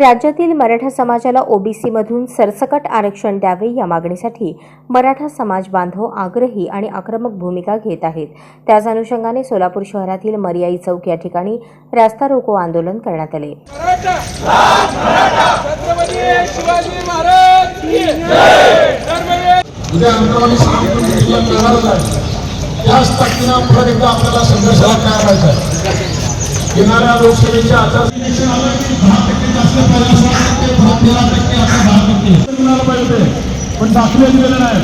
राज्यातील मराठा समाजाला ओबीसीमधून सरसकट आरक्षण द्यावे या मागणीसाठी मराठा समाज बांधव आग्रही आणि आक्रमक भूमिका घेत आहेत. त्याच अनुषंगाने सोलापूर शहरातील मर्याई चौक या ठिकाणी रास्ता रोको आंदोलन करण्यात आले. उद्या अंतरावली आहे त्याच ताकदीनं परत एकदा आपल्याला संघर्षाला तयार व्हायचं आहे. येणाऱ्या लोकसभेच्या टक्के टक्के तेरा टक्के आता दहा टक्के पाहिजे पण दाखले दिलेले नाही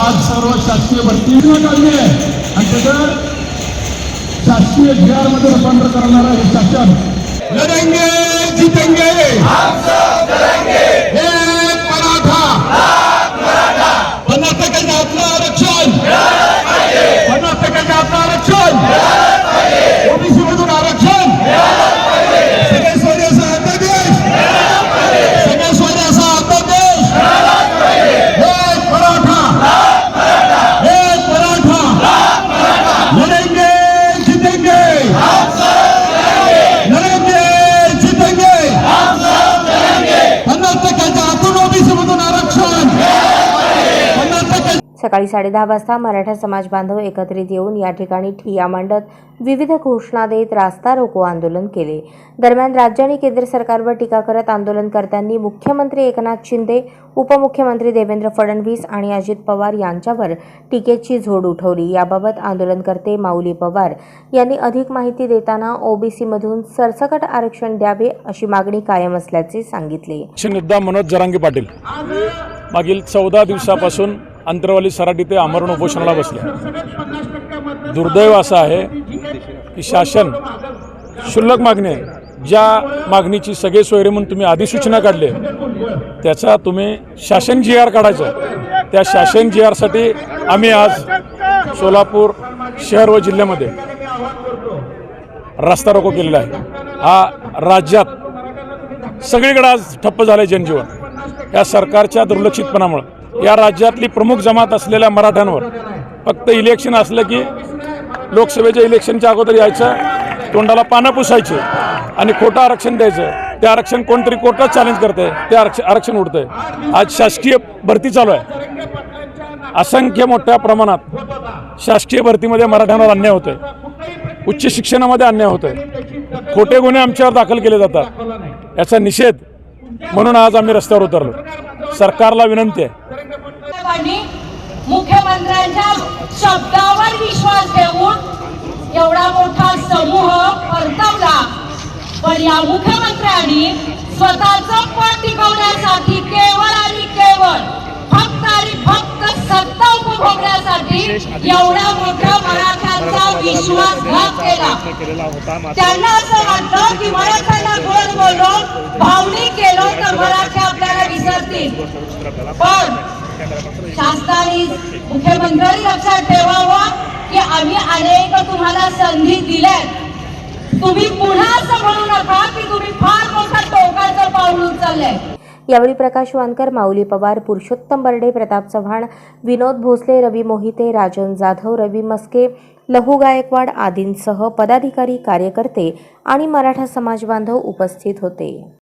आज सर्व शासकीय भरती काढली आहे. आणि त्याचं शासकीय जी मध्ये रूपांतर करणार आहे हे शासन. लढेंगे सकाळी साडेदहा वाजता मराठा समाज बांधव एकत्रित येऊन या ठिकाणी ठिया मांडत विविध घोषणा देत रास्ता रोको आंदोलन केले. दरम्यान राज्य आणि केंद्र सरकारवर टीका करत आंदोलनकर्त्यांनी मुख्यमंत्री एकनाथ शिंदे उपमुख्यमंत्री देवेंद्र फडणवीस आणि अजित पवार यांच्यावर टीकेची झोड उठवली. याबाबत आंदोलनकर्ते माऊली पवार यांनी अधिक माहिती देताना ओबीसीमधून सरसकट आरक्षण द्यावे अशी मागणी कायम असल्याचे सांगितले. मुद्दा मनोज जरांगे पाटील. मागील चौदा दिवसापासून अंतरवाली सराटी ते आमरण उपोषणाला बसले. दुर्दैव असं आहे की शासन क्षुल्लक मागणी ज्या मागणीची सगळे सोयरे म्हणून तुम्ही अधिसूचना काढले त्याचा तुम्ही शासन जी आर काढायचं. त्या शासन जी आरसाठी आम्ही आज सोलापूर शहर व जिल्ह्यामध्ये रस्ता रोको केलेला आहे. हा राज्यात सगळीकडे आज ठप्प झालं जनजीवन. या सरकारच्या दुर्लक्षितपणामुळं. या राज्यातली प्रमुख जमात असलेल्या मराठ्यांवर. फक्त इलेक्शन असलं की लोकसभेच्या इलेक्शनच्या अगोदर यायचं तोंडाला पानं पुसायचे आणि खोटं आरक्षण द्यायचं. ते आरक्षण कोणतरी कोर्टात चॅलेंज करतंय ते आरक्षण आरक्षण उडतंय. आज शासकीय भरती चालू आहे. असंख्य मोठ्या प्रमाणात शासकीय भरतीमध्ये मराठ्यांवर अन्याय होतोय. उच्च शिक्षणामध्ये अन्याय होतोय. खोटे गुन्हे आमच्यावर दाखल केले जातात. याचा निषेध म्हणून आज आम्ही रस्त्यावर उतरलो. सरकारला विनंती आहे. साहेबांनी मुख्यमंत्र्यांच्या शब्दावर विश्वास ठेवून एवढा मोठा समूह परतवला. पण या मुख्यमंत्र्यांनी स्वतःच पद टिकवण्यासाठी केवळ आणि केवळ फक्त आणि फक्त सत्ता उपभोगण्यासाठी एवढा मोठा मराठ्यांचा विश्वासघात केला. त्यांना असं वाटतं की मराठ्यांना गोड बोलून भावनी केलं तर मराठी आपल्याला विसरतील. पण शासनाने मुख्यमंत्र्यांनी लक्षात ठेवावं की आम्ही अनेक तुम्हाला संधी दिल्यात. तुम्ही पुन्हा असं म्हणू नका की तुम्ही फार मोठा टोकाचं पाऊल उचललंय. यावेळी प्रकाश वानकर माऊली पवार पुरुषोत्तम बर्डे प्रताप चव्हाण विनोद भोसले रवी मोहिते राजन जाधव रवी मस्के लहू गायकवाड आदींसह पदाधिकारी कार्यकर्ते आणि मराठा समाज बांधव उपस्थित होते.